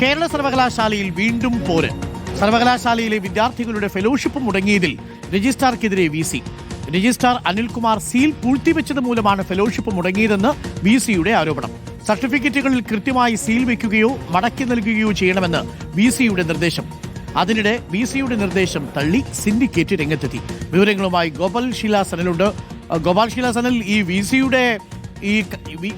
കേരള സർവകലാശാലയിൽ വീണ്ടും പോര്. സർവകലാശാലയിലെ വിദ്യാർത്ഥികളുടെ ഫെലോഷിപ്പ് മുടങ്ങിയതിൽ രജിസ്ട്രാർക്കെതിരെ V C. Registrar Anilkumar seal പൂഴ്ത്തിവെച്ചത് മൂലമാണ് ഫെലോഷിപ്പ് മുടങ്ങിയതെന്ന് വി സിയുടെ ആരോപണം. സർട്ടിഫിക്കറ്റുകളിൽ കൃത്യമായി സീൽ വെക്കുകയോ മടക്കി നൽകുകയോ ചെയ്യണമെന്ന് വി സിയുടെ നിർദ്ദേശം. അതിനിടെ വി സിയുടെ നിർദ്ദേശം തള്ളി സിൻഡിക്കേറ്റ് രംഗത്തെത്തി. വിവരങ്ങളുമായി ഗോപാൽ ഷീല സനലുണ്ട് ഗോപാൽ ഷീല സനൽ ഈ വി സിയുടെ ഈ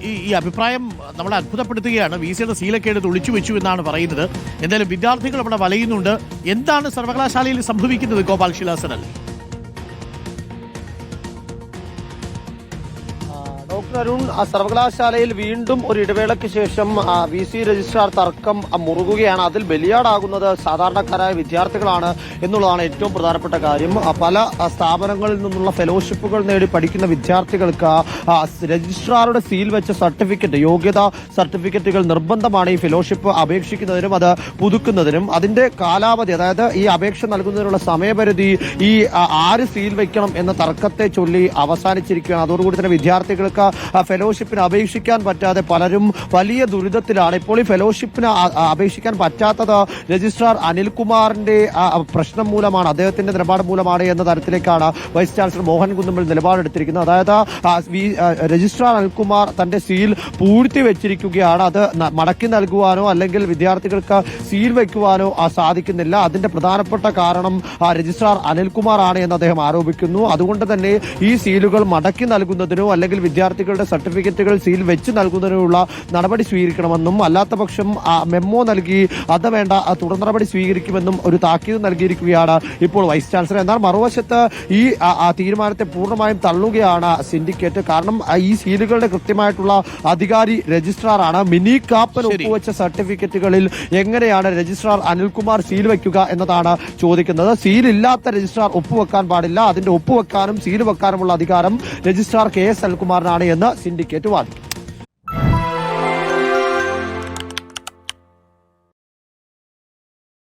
ഈ- അഭിപ്രായം നമ്മളെ അത്ഭുതപ്പെടുത്തുകയാണ്. വി സിയുടെ സീലൊക്കെ എടുത്ത് ഒളിച്ചു വെച്ചു എന്നാണ് പറയുന്നത്. എന്തായാലും വിദ്യാർത്ഥികൾ അവിടെ വലയുന്നുണ്ട്. എന്താണ് സർവകലാശാലയിൽ സംഭവിക്കുന്നത് ഗോപാൽ ഷീല അരുൺ സർവകലാശാലയിൽ വീണ്ടും ഒരു ഇടവേളയ്ക്ക് ശേഷം വി സി രജിസ്ട്രാർ തർക്കം മുറുകുകയാണ്. അതിൽ ബലിയാടാകുന്നത് സാധാരണക്കാരായ വിദ്യാർത്ഥികളാണ് എന്നുള്ളതാണ് ഏറ്റവും പ്രധാനപ്പെട്ട കാര്യം. പല സ്ഥാപനങ്ങളിൽ നിന്നുള്ള ഫെലോഷിപ്പുകൾ നേടി പഠിക്കുന്ന വിദ്യാർത്ഥികൾക്ക് രജിസ്ട്രാറുടെ സീൽ വെച്ച സർട്ടിഫിക്കറ്റ് യോഗ്യതാ സർട്ടിഫിക്കറ്റുകൾ നിർബന്ധമാണ് ഈ ഫെലോഷിപ്പ് അപേക്ഷിക്കുന്നതിനും അത് പുതുക്കുന്നതിനും. അതിന്റെ കാലാവധി അതായത് ഈ അപേക്ഷ നൽകുന്നതിനുള്ള സമയപരിധി ഈ ആര് സീൽ വെക്കണം എന്ന തർക്കത്തെ ചൊല്ലി അവസാനിച്ചിരിക്കുകയാണ്. അതോടുകൂടി തന്നെ വിദ്യാർത്ഥികൾക്ക് ഫെലോഷിപ്പിന് അപേക്ഷിക്കാൻ പറ്റാതെ പലരും വലിയ ദുരിതത്തിലാണ്. ഇപ്പോൾ ഈ ഫെലോഷിപ്പിന് അപേക്ഷിക്കാൻ പറ്റാത്തത് രജിസ്ട്രാർ അനിൽകുമാറിന്റെ പ്രശ്നം മൂലമാണ് അദ്ദേഹത്തിന്റെ നിലപാട് മൂലമാണ് എന്ന തരത്തിലേക്കാണ് വൈസ് ചാൻസലർ മോഹൻ കുന്നുമ്മൽ നിലപാടെടുത്തിരിക്കുന്നത്. അതായത് രജിസ്ട്രാർ അനിൽകുമാർ തന്റെ സീൽ പൂഴ്ത്തി വെച്ചിരിക്കുകയാണ്. അത് മടക്കി നൽകുവാനോ അല്ലെങ്കിൽ വിദ്യാർത്ഥികൾക്ക് സീൽ വയ്ക്കുവാനോ സാധിക്കുന്നില്ല. അതിന്റെ പ്രധാനപ്പെട്ട കാരണം രജിസ്ട്രാർ അനിൽകുമാർ ആണ് എന്ന് അദ്ദേഹം ആരോപിക്കുന്നു. അതുകൊണ്ട് തന്നെ ഈ സീലുകൾ മടക്കി നൽകുന്നതിനോ അല്ലെങ്കിൽ വിദ്യാർത്ഥികളുടെ സർട്ടിഫിക്കറ്റുകൾ സീൽ വെച്ച് നൽകുന്നതിനുള്ള നടപടി സ്വീകരിക്കണമെന്നും അല്ലാത്ത പക്ഷം മെമ്മോ നൽകി അത് വേണ്ട തുടർ നടപടി സ്വീകരിക്കുമെന്നും ഒരു താക്കീത് നൽകിയിരിക്കുകയാണ് ഇപ്പോൾ വൈസ് ചാൻസലർ. എന്നാൽ മറുവശത്ത് ഈ തീരുമാനത്തെ പൂർണമായും തള്ളുകയാണ് സിൻഡിക്കേറ്റ്. കാരണം ഈ സീലുകളുടെ കൃത്യമായിട്ടുള്ള അധികാരി രജിസ്ട്രാറാണ്. മിനി കാപ്പൻ. ഒപ്പുവെച്ച സർട്ടിഫിക്കറ്റുകളിൽ എങ്ങനെയാണ് രജിസ്ട്രാർ അനിൽകുമാർ സീൽ വെക്കുക എന്നതാണ് ചോദിക്കുന്നത്. സീൽ ഇല്ലാത്ത രജിസ്ട്രാർ ഒപ്പുവെക്കാൻ പാടില്ല. അതിന്റെ ഒപ്പുവെക്കാനും സീൽ വെക്കാനുമുള്ള അധികാരം രജിസ്ട്രാർ കെ എസ് അനിൽകുമാറിനാണ് എന്ന് സിൻഡിക്കേറ്റ് വാദിക്കും.